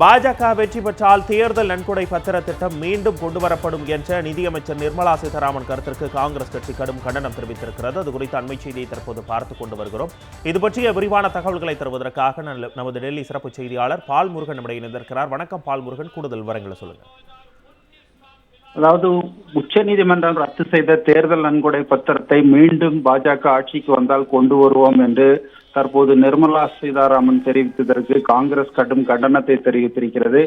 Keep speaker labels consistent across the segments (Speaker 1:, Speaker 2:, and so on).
Speaker 1: பாஜக வெற்றி பெற்றால் தேர்தல் நன்கொடை பத்திர திட்டம் மீண்டும் கொண்டுவரப்படும் என்ற நிதியமைச்சர் நிர்மலா சீதாராமன் கருத்திற்கு காங்கிரஸ் கட்சி கடும் கண்டனம் தெரிவித்திருக்கிறது. அது குறித்த அண்மை செய்தியை தற்போது பார்த்துக் கொண்டு வருகிறோம். இது பற்றிய விரிவான தகவல்களை தருவதற்காக நல்ல- நமது டெல்லி சிறப்பு செய்தியாளர் பால் முருகன் நம்முடைய இணைந்திருக்கிறார். வணக்கம் பால் முருகன் கூடுதல் விவரங்களை சொல்லுங்கள்.
Speaker 2: அதாவது உச்சநீதிமன்றம் ரத்து செய்த தேர்தல் நன்கொடை பத்திரத்தை மீண்டும் பாஜக ஆட்சிக்கு வந்தால் கொண்டு வருவோம் என்று தற்போது நிர்மலா சீதாராமன் தெரிவித்ததற்கு காங்கிரஸ் கடும் கண்டனத்தை தெரிவித்திருக்கிறது.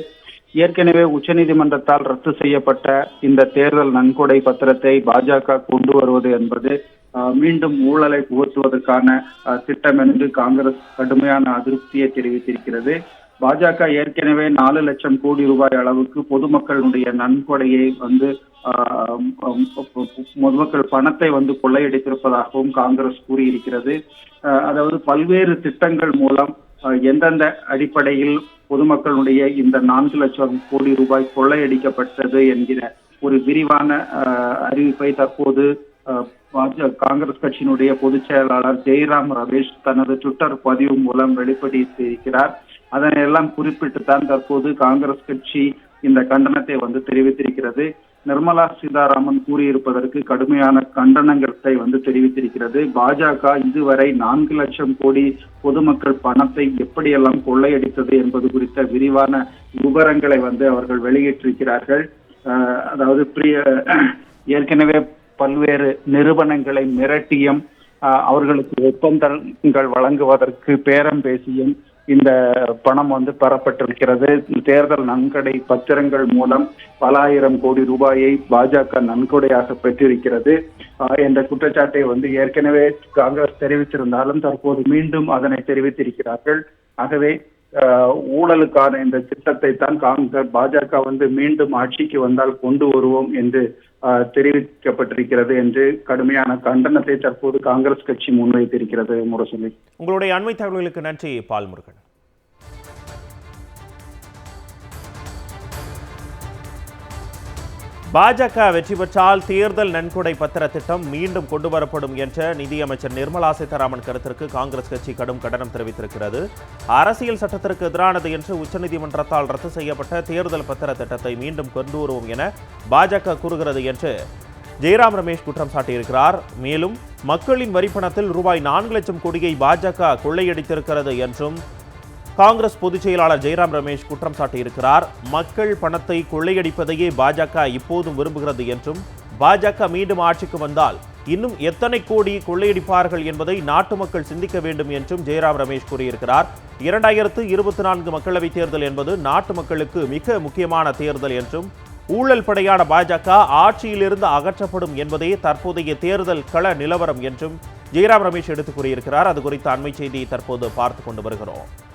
Speaker 2: ஏற்கனவே உச்சநீதிமன்றத்தால் ரத்து செய்யப்பட்ட இந்த தேர்தல் நன்கொடை பத்திரத்தை பாஜக கொண்டு வருவது என்பது மீண்டும் ஊழலை புகுத்துவதற்கான அஹ், திட்டம் என்று காங்கிரஸ் கடுமையான அதிருப்தியை தெரிவித்திருக்கிறது. பாஜக ஏற்கனவே நாலு லட்சம் கோடி ரூபாய் அளவுக்கு பொதுமக்களுடைய நன்கொடையை வந்து பொதுமக்கள் பணத்தை வந்து கொள்ளையடித்திருப்பதாகவும் காங்கிரஸ் கூறியிருக்கிறது. அதாவது பல்வேறு திட்டங்கள் மூலம் எந்தெந்த அடிப்படையில் பொதுமக்களுடைய இந்த நான்கு லட்சம் கோடி ரூபாய் கொள்ளையடிக்கப்பட்டது என்கிற ஒரு விரிவான அறிவிப்பை தற்போது ஆஹ், பாஜ- காங்கிரஸ் கட்சியினுடைய பொதுச் செயலாளர் ஜெய்ராம் ரமேஷ் தனது ட்விட்டர் பதிவு மூலம் வெளிப்படுத்தியிருக்கிறார். அதனையெல்லாம் குறிப்பிட்டு தான் தற்போது காங்கிரஸ் கட்சி இந்த கண்டனத்தை வந்து தெரிவித்திருக்கிறது. நிர்மலா சீதாராமன் கூறியிருப்பதற்கு கடுமையான கண்டனங்களை வந்து தெரிவித்திருக்கிறது. பாஜக இதுவரை நான்கு லட்சம் கோடி பொதுமக்கள் பணத்தை எப்படியெல்லாம் கொள்ளையடித்தது என்பது குறித்த விரிவான விவரங்களை வந்து அவர்கள் வெளியிட்டிருக்கிறார்கள். அதாவது பிரிய ஏற்கனவே பல்வேறு நிறுவனங்களை மிரட்டியும் அவர்களுக்கு ஒப்பந்தங்கள் வழங்குவதற்கு பேரம் பேசியும் இந்த பணம் வந்து பெறப்பட்டிருக்கிறது. தேர்தல் நன்கொடை பத்திரங்கள் மூலம் பல ஆயிரம் கோடி ரூபாயை பாஜக நன்கொடையாக பெற்றிருக்கிறது. ஆஹ் என்ற குற்றச்சாட்டை வந்து ஏற்கனவே காங்கிரஸ் தெரிவித்திருந்தாலும் தற்போது மீண்டும் அதனை தெரிவித்திருக்கிறார்கள். ஆகவே ஆஹ் ஊழலுக்கான இந்த திட்டத்தை தான் காங்கிரஸ் பாஜக வந்து மீண்டும் ஆட்சிக்கு வந்தால் கொண்டு வருவோம் என்று தெரிவிக்கப்பட்டிருக்கிறது என்று கடுமையான கண்டனத்தை தற்போது காங்கிரஸ் கட்சி முன்வைத்திருக்கிறது முரசொலி.
Speaker 1: உங்களுடைய அண்மை தகவல்களுக்கு நன்றி பால் பாஜக வெற்றி பெற்றால் தேர்தல் நன்கொடை பத்திர திட்டம் மீண்டும் கொண்டு வரப்படும் என்ற நிதியமைச்சர் நிர்மலா சீதாராமன் கருத்திற்கு காங்கிரஸ் கட்சி கடும் கண்டனம் தெரிவித்திருக்கிறது. அரசியல் சட்டத்திற்கு எதிரானது என்று உச்சநீதிமன்றத்தால் ரத்து செய்யப்பட்ட தேர்தல் பத்திர திட்டத்தை மீண்டும் கொண்டு வருவோம் என பாஜக கூறுகிறது என்று ஜெயராம் ரமேஷ் குற்றம் சாட்டியிருக்கிறார். மேலும் மக்களின் வரிப்பணத்தில் ரூபாய் நான்கு லட்சம் கோடியை பாஜக கொள்ளையடித்திருக்கிறது என்றும் காங்கிரஸ் பொதுச் செயலாளர் ஜெயராம் ரமேஷ் குற்றம் சாட்டியிருக்கிறார். மக்கள் பணத்தை கொள்ளையடிப்பதையே பாஜக இப்போதும் விரும்புகிறது என்றும் பாஜக மீண்டும் ஆட்சிக்கு வந்தால் இன்னும் எத்தனை கோடி கொள்ளையடிப்பார்கள் என்பதை நாட்டு மக்கள் சிந்திக்க வேண்டும் என்றும் ஜெயராம் ரமேஷ் கூறியிருக்கிறார். இரண்டாயிரத்து இருபத்தி நான்கு மக்களவைத் தேர்தல் என்பது நாட்டு மக்களுக்கு மிக முக்கியமான தேர்தல் என்றும் ஊழல் படையான பாஜக ஆட்சியிலிருந்து அகற்றப்படும் என்பதே தற்போதைய தேர்தல் கள நிலவரம் என்றும் ஜெயராம் ரமேஷ் எடுத்துக் கூறியிருக்கிறார். அது குறித்த அண்மை செய்தியை தற்போது பார்த்து கொண்டு வருகிறோம்.